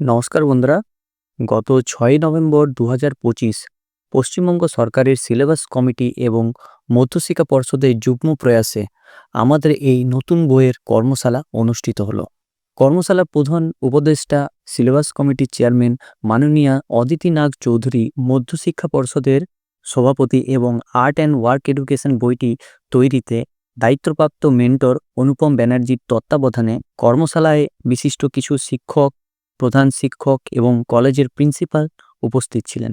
নমস্কার বন্ধুরা। গত ছয়ই নভেম্বর দু পঁচিশ পশ্চিমবঙ্গ সরকারের সিলেবাস কমিটি এবং মধ্যশিক্ষা পর্ষদের যুগ্ম প্রয়াসে আমাদের এই নতুন বইয়ের কর্মশালা অনুষ্ঠিত হলো। কর্মশালার প্রধান উপদেষ্টা সিলেবাস কমিটির চেয়ারম্যান মাননীয়া অদিতি নাগ চৌধুরী, মধ্যশিক্ষা পর্ষদের সভাপতি এবং আর্ট অ্যান্ড ওয়ার্ক এডুকেশন বইটি তৈরিতে দায়িত্বপ্রাপ্ত মেন্টর অনুপম ব্যানার্জির তত্ত্বাবধানে কর্মশালায় বিশিষ্ট কিছু শিক্ষক প্রধান শিক্ষক এবং কলেজের প্রিন্সিপাল উপস্থিত ছিলেন।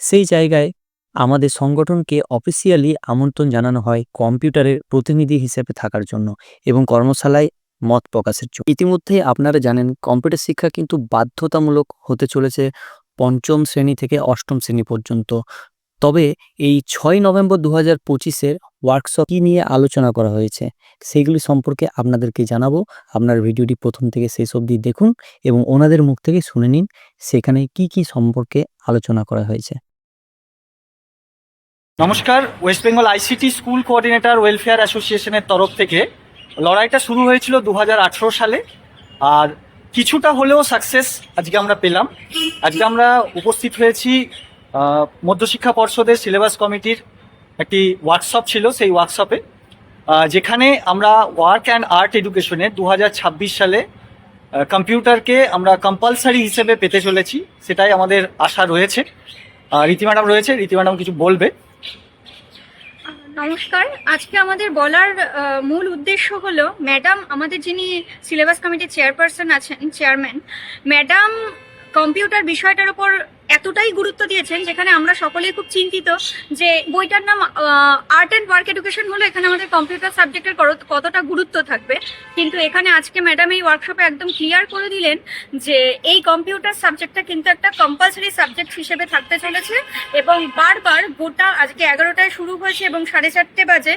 সেই জায়গায় আমাদের সংগঠনকে অফিসিয়ালি আমন্ত্রণ জানানো হয় কম্পিউটারের প্রতিনিধি হিসেবে থাকার জন্য এবং কর্মশালায় মত প্রকাশের জন্য। ইতিমধ্যেই আপনারা জানেন, কম্পিউটার শিক্ষা কিন্তু বাধ্যতামূলক হতে চলেছে পঞ্চম শ্রেণি থেকে অষ্টম শ্রেণি পর্যন্ত। তবে এই ছয় নভেম্বর দু হাজার পঁচিশের ওয়ার্কশপ কী নিয়ে আলোচনা করা হয়েছে সেইগুলি সম্পর্কে আপনাদেরকে জানাব। আপনার ভিডিওটি প্রথম থেকে শেষ অবধি দেখুন এবং ওনাদের মুখ থেকে শুনে নিন, সেখানে কি কি সম্পর্কে আলোচনা করা হয়েছে। নমস্কার, West Bengal ICT school coordinator welfare অ্যাসোসিয়েশনের তরফ থেকে লড়াইটা শুরু হয়েছিল দু হাজার আঠেরো সালে, আর কিছুটা হলেও সাকসেস আজকে আমরা পেলাম। আজকে আমরা উপস্থিত হয়েছি মধ্যশিক্ষা পর্ষদের সিলেবাস কমিটির একটি ওয়ার্কশপ ছিল সেই ওয়ার্কশপে যেখানে আমরা ওয়ার্ক অ্যান্ড আর্ট এডুকেশনে দু হাজার ছাব্বিশ সালে কম্পিউটারকে আমরা কম্পালসারি হিসেবে পেতে চলেছি, সেটাই আমাদের আশা রয়েছে। রীতি ম্যাডাম রয়েছে, রীতি ম্যাডাম কিছু বলবে? নমস্কার, আজকে আমাদের বলার মূল উদ্দেশ্য হলো, ম্যাডাম আমাদের যিনি সিলেবাস কমিটির চেয়ারপারসন আছেন চেয়ারম্যান ম্যাডাম কম্পিউটার বিষয়টার উপর এতটাই গুরুত্ব দিয়েছেন যেখানে আমরা সকলেই খুব চিন্তিত যে বইটার নাম আর্ট অ্যান্ড ওয়ার্ক এডুকেশন হলো এখানে আমাদের কম্পিউটার সাবজেক্টের কতটা গুরুত্ব থাকবে। কিন্তু এখানে আজকে ম্যাডাম এই ওয়ার্কশপে একদম ক্লিয়ার করে দিলেন যে এই কম্পিউটার সাবজেক্টটা কিন্তু একটা কম্পালসারি সাবজেক্ট হিসেবে থাকতে চলেছে এবং বারবার গোটা আজকে এগারোটায় শুরু হয়েছে এবং সাড়ে চারটে বাজে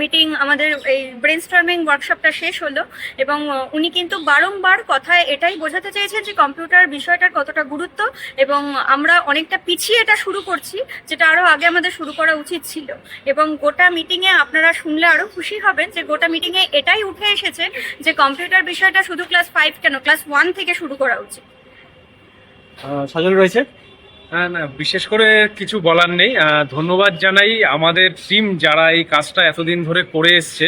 মিটিং আমাদের এই ব্রেন স্টর্মিং ওয়ার্কশপটা শেষ হলো এবং উনি কিন্তু বারংবার কথায় এটাই বোঝাতে চেয়েছেন যে কম্পিউটার বিষয়টার কতটা গুরুত্ব এবং আমরা অনেকটা পিছিয়ে এটা শুরু করছি যেটা আরও আগে আমাদের শুরু করা উচিত ছিল। এবং গোটা মিটিংয়ে আপনারা শুনলে আরও খুশি হবেন যে গোটা মিটিংয়ে এটাই উঠে এসেছে যে কম্পিউটার বিষয়টা শুধু ক্লাস ফাইভ কেন ক্লাস ওয়ান থেকে শুরু করা উচিত। সজল রয়েছে? হ্যাঁ, না বিশেষ করে কিছু বলার নেই। ধন্যবাদ জানাই আমাদের টিম যারা এই কাজটা এতদিন ধরে করে এসছে।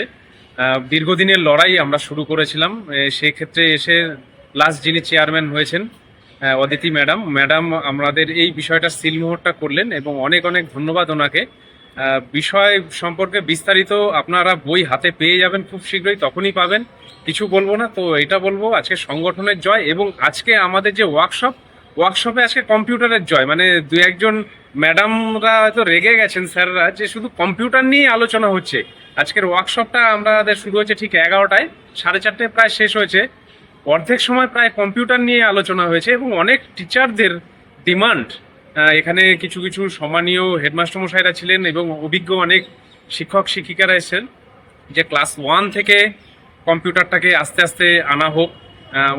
দীর্ঘদিনের লড়াই আমরা শুরু করেছিলাম। সেই ক্ষেত্রে এসে লাস্ট যিনি চেয়ারম্যান হয়েছেন অদিতি ম্যাডাম। ম্যাডাম, আমাদের এই বিষয়টা সিলমোহরটা করলেন এবং অনেক অনেক ধন্যবাদ ওনাকে। বিষয় সম্পর্কে বিস্তারিত আপনারা বই হাতে পেয়ে যাবেন খুব শীঘ্রই, তখনই পাবেন। কিছু বলব না, তো এটা বলব, আজকে সংগঠনের জয় এবং আজকে আমাদের যে ওয়ার্কশপ ওয়ার্কশপে আজকে কম্পিউটারের জয়। মানে দু একজন ম্যাডামরা হয়তো রেগে গেছেন স্যাররা, যে শুধু কম্পিউটার নিয়ে আলোচনা হচ্ছে। আজকের ওয়ার্কশপটা আমাদের শুরু হয়েছে ঠিক এগারোটায়, সাড়ে চারটে প্রায় শেষ হয়েছে। অর্ধেক সময় প্রায় কম্পিউটার নিয়ে আলোচনা হয়েছে এবং অনেক টিচারদের ডিমান্ড এখানে কিছু কিছু সম্মানীয় হেডমাস্টার মশাইরা ছিলেন এবং অভিজ্ঞ অনেক শিক্ষক শিক্ষিকারা এসেছেন যে ক্লাস ওয়ান থেকে কম্পিউটারটাকে আস্তে আস্তে আনা হোক।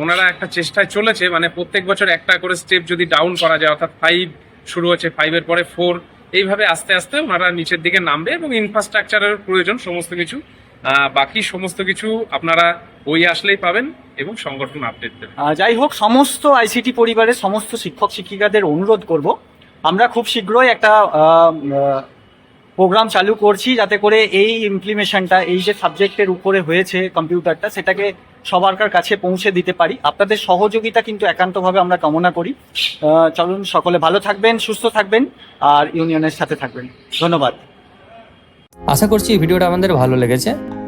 ওনারা একটা চেষ্টায় চলেছে মানে প্রত্যেক বছর একটা করে স্টেপ যদি ডাউন করা যায়, অর্থাৎ ফাইভ শুরু হচ্ছে ফাইভের পরে ফোর এইভাবে আস্তে আস্তে ওনারা নিচের দিকে নামবে এবং ইনফ্রাস্ট্রাকচারের প্রয়োজন, সমস্ত কিছু বাকি সমস্ত কিছু আপনারা বই আসলেই পাবেন এবং সংগঠন আপডেট দেবে আহ, যাই হোক সমস্ত আইসিটি পরিবারের সমস্ত শিক্ষক শিক্ষিকাদের অনুরোধ করব। আমরা খুব শীঘ্রই একটা প্রোগ্রাম চালু করছি যাতে করে এই ইমপ্লিমেশনটা এই যে সাবজেক্টের উপরে হয়েছে কম্পিউটারটা সেটাকে সবার কাছে পৌঁছে দিতে পারি। আপনাদের সহযোগিতা কিন্তু একান্তভাবে আমরা কামনা করি। চলুন সকলে ভালো থাকবেন সুস্থ থাকবেন আর ইউনিয়নের সাথে থাকবেন। ধন্যবাদ। আশা করছি এই ভিডিওটা আমাদের ভালো লেগেছে।